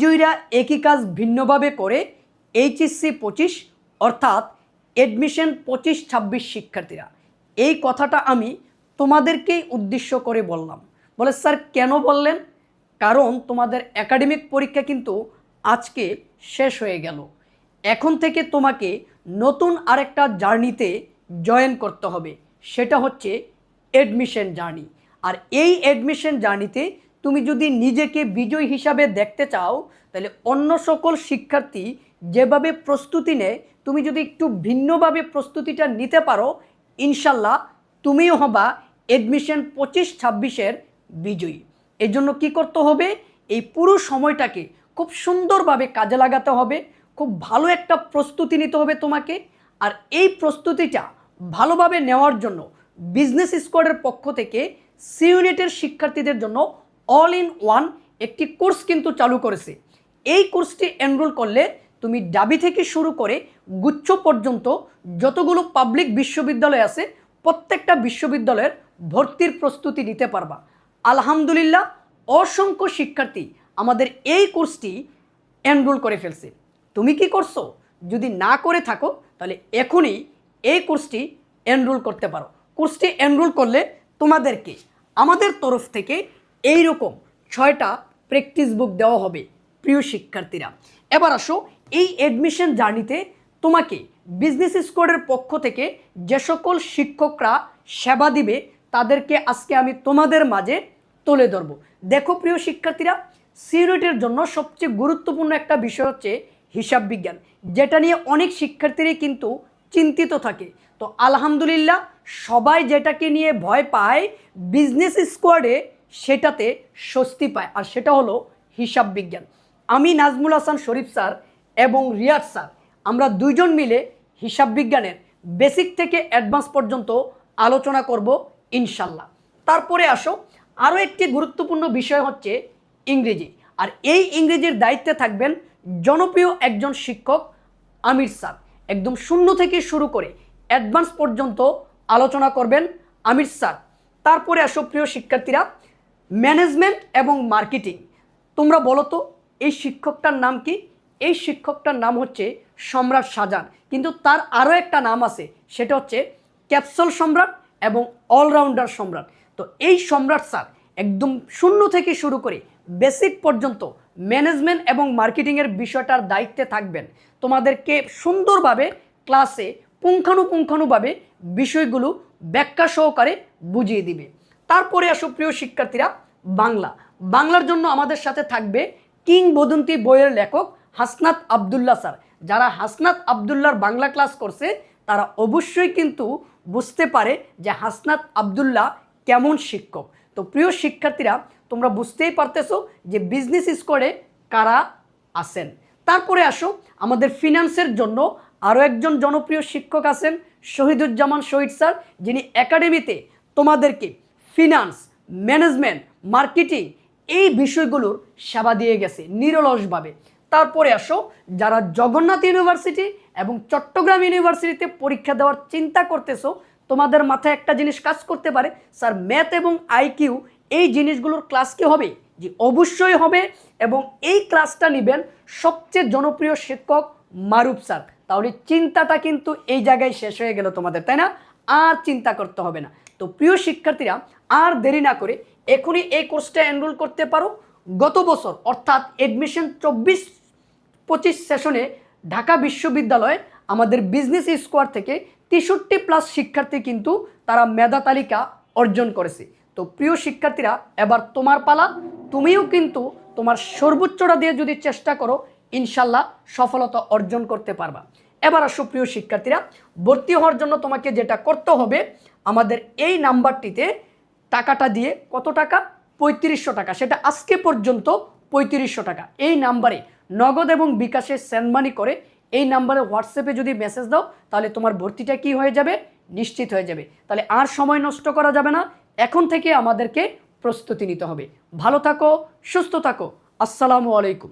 বিজয়ীরা একই কাজ ভিন্নভাবে করে, এইচএসসি পঁচিশ, অর্থাৎ এডমিশন পঁচিশ, ছাব্বিশ শিক্ষার্থীরা। এই কথাটা আমি তোমাদেরকেই উদ্দেশ্য করে বললাম। বলে, স্যার, কেন বললেন? কারণ তোমাদের একাডেমিক পরীক্ষা কিন্তু আজকে শেষ হয়ে গেল। এখন থেকে তোমাকে নতুন আরেকটা জার্নিতে জয়েন করতে হবে। সেটা হচ্ছে এডমিশন জার্নি আর এই এডমিশন জার্নিতে তুমি যদি নিজেকে বিজয় হিসাবে দেখতে চাও, তাহলে অন্য সকল শিক্ষার্থী যেভাবে প্রস্তুতি নেয়, তুমি যদি একটু ভিন্নভাবে প্রস্তুতিটা নিতে পারো, ইনশাল্লাহ তুমিও হবা এডমিশন পঁচিশ ছাব্বিশের বিজয়ী। এর জন্য কী করতে হবে? এই পুরো সময়টাকে খুব সুন্দরভাবে কাজে লাগাতে হবে, খুব ভালো একটা প্রস্তুতি নিতে হবে তোমাকে, আর এই প্রস্তুতিটা ভালোভাবে নেওয়ার জন্য বিজনেস স্কোয়াডের পক্ষ থেকে সি ইউনিটের শিক্ষার্থীদের জন্য অল ইন ওয়ান একটি কোর্স কিন্তু চালু করেছে। এই কোর্সটি এনরোল করলে তুমি ডাবি থেকে শুরু করে গুচ্ছ পর্যন্ত যতগুলো পাবলিক বিশ্ববিদ্যালয় আছে, প্রত্যেকটা বিশ্ববিদ্যালয়ের ভর্তির প্রস্তুতি নিতে পারবা। আলহামদুলিল্লাহ, অসংখ্য শিক্ষার্থী আমাদের এই কোর্সটি এনরোল করে ফেলছে। তুমি কি করছ? যদি না করে থাকো, তাহলে এখনই এই কোর্সটি এনরোল করতে পারো। কোর্সটি এনরোল করলে তোমাদেরকে, আমাদের তরফ থেকে এই রকম ছয়টা প্র্যাকটিস বুক দেওয়া হবে প্রিয় শিক্ষার্থীরা। এবার আসো এই অ্যাডমিশন জার্নিতে তোমাকে বিজনেস স্কোয়াডের পক্ষ থেকে যে সকল শিক্ষকরা সেবা দিবে, তাদেরকে আজকে আমি তোমাদের মাঝে তুলে ধরবো। দেখো প্রিয় শিক্ষার্থীরা সিউরিটির জন্য সবচেয়ে গুরুত্বপূর্ণ একটা বিষয় হচ্ছে হিসাব বিজ্ঞান, যেটা নিয়ে অনেক শিক্ষার্থীরাই কিন্তু চিন্তিত থাকে। তো আলহামদুলিল্লাহ, সবাই যেটাকে নিয়ে ভয় পায় বিজনেস স্কোয়াডে সেটাতে স্বস্তি পায়। আর সেটা হলো হিসাব বিজ্ঞান। আমি নাজমুল হাসান শরীফ স্যার এবং রিয়াজ স্যার, আমরা দুইজন মিলে হিসাব বিজ্ঞানের বেসিক থেকে অ্যাডভান্স পর্যন্ত আলোচনা করব ইনশাল্লাহ। তারপরে আসো, আরও একটি গুরুত্বপূর্ণ বিষয় হচ্ছে ইংরেজি। আর এই ইংরেজির দায়িত্বে থাকবেন জনপ্রিয় একজন শিক্ষক আমির স্যার। একদম শূন্য থেকে শুরু করে অ্যাডভান্স পর্যন্ত আলোচনা করবেন আমির স্যার। তারপরে আসো প্রিয় শিক্ষার্থীরা ম্যানেজমেন্ট এবং মার্কেটিং। তোমরা বলো তো, এই শিক্ষকটার নাম কি? এই শিক্ষকটার নাম হচ্ছে সম্রাট শাহজাহান। কিন্তু তার আরও একটা নাম আছে, সেটা হচ্ছে ক্যাপসুল সম্রাট এবং অলরাউন্ডার সম্রাট। তো এই সম্রাট স্যার একদম শূন্য থেকে শুরু করে বেসিক পর্যন্ত ম্যানেজমেন্ট এবং মার্কেটিংয়ের বিষয়টার দায়িত্বে থাকবেন। তোমাদেরকে সুন্দরভাবে ক্লাসে পুঙ্খানুপুঙ্খানুভাবে বিষয়গুলো ব্যাখ্যা সহকারে বুঝিয়ে দিবে। তারপরে আসো প্রিয় শিক্ষার্থীরা, বাংলা। বাংলার জন্য আমাদের সাথে থাকবে কিংবদন্তি বইয়ের লেখক হাসনাত আবদুল্লাহ স্যার। যারা হাসনাত আবদুল্লার বাংলা ক্লাস করছে, তারা অবশ্যই কিন্তু বুঝতে পারে যে হাসনাত আবদুল্লাহ কেমন শিক্ষক। তো প্রিয় শিক্ষার্থীরা, তোমরা বুঝতেই পারতেছো যে বিজনেস স্কোয়াডে কারা আছেন। তারপরে আসো, আমাদের ফিনান্সের জন্য আরও একজন জনপ্রিয় শিক্ষক আছেন, শহীদুজ্জামান শহীদ স্যার, যিনি একাডেমিতে তোমাদেরকে ফিনান্স ম্যানেজমেন্ট মার্কেটিং এই বিষয়গুলোর সেবা দিয়ে গেছে নিরলসভাবে। তারপরে আসো, যারা জগন্নাথ ইউনিভার্সিটি এবং চট্টগ্রাম ইউনিভার্সিটিতে পরীক্ষা দেওয়ার চিন্তা করতেছো, তোমাদের মাথায় একটা জিনিস কাজ করতে পারে। স্যার ম্যাথ এবং আইকিউ এই জিনিসগুলোর ক্লাস কি হবে? যে অবশ্যই হবে এবং এই ক্লাসটা নেবেন সবচেয়ে জনপ্রিয় শিক্ষক মারুফ স্যার। তাহলে চিন্তাটা কিন্তু এই জায়গায় শেষ হয়ে গেল তোমাদের, তাই না? আর চিন্তা করতে হবে না। তো প্রিয় শিক্ষার্থীরা আর দেরি না করে এখনই এই কোর্সটা এনরোল করতে পারো। গত বছর, অর্থাৎ এডমিশন চব্বিশ পঁচিশ সেশনে ঢাকা বিশ্ববিদ্যালয়ে আমাদের বিজনেস স্কোয়ার থেকে তেষট্টি প্লাস শিক্ষার্থী কিন্তু তারা মেধা তালিকা অর্জন করেছে। তো প্রিয় শিক্ষার্থীরা, এবার তোমার পালা। তুমিও কিন্তু তোমার সর্বোচ্চটা দিয়ে যদি চেষ্টা করো, ইনশাল্লাহ সফলতা অর্জন করতে পারবা। এবার আসো প্রিয় শিক্ষার্থীরা, ভর্তি হওয়ার জন্য তোমাকে যেটা করতে হবে, আমাদের এই নাম্বারটিতে টাকাটা দিয়ে কত টাকা? পঁয়ত্রিশশো টাকা। সেটা আজকে পর্যন্ত পঁয়ত্রিশশো টাকা। এই নাম্বারে নগদ এবং বিকাশে সেন্ড মানি করে এই নাম্বারে হোয়াটসঅ্যাপে যদি মেসেজ দাও, তাহলে তোমার ভর্তিটা কি হয়ে যাবে? নিশ্চিত হয়ে যাবে। তাহলে আর সময় নষ্ট করা যাবে না। এখন থেকে আমাদেরকে প্রস্তুতি নিতে হবে। ভালো থাকো, সুস্থ থাকো। আসসালামু আলাইকুম।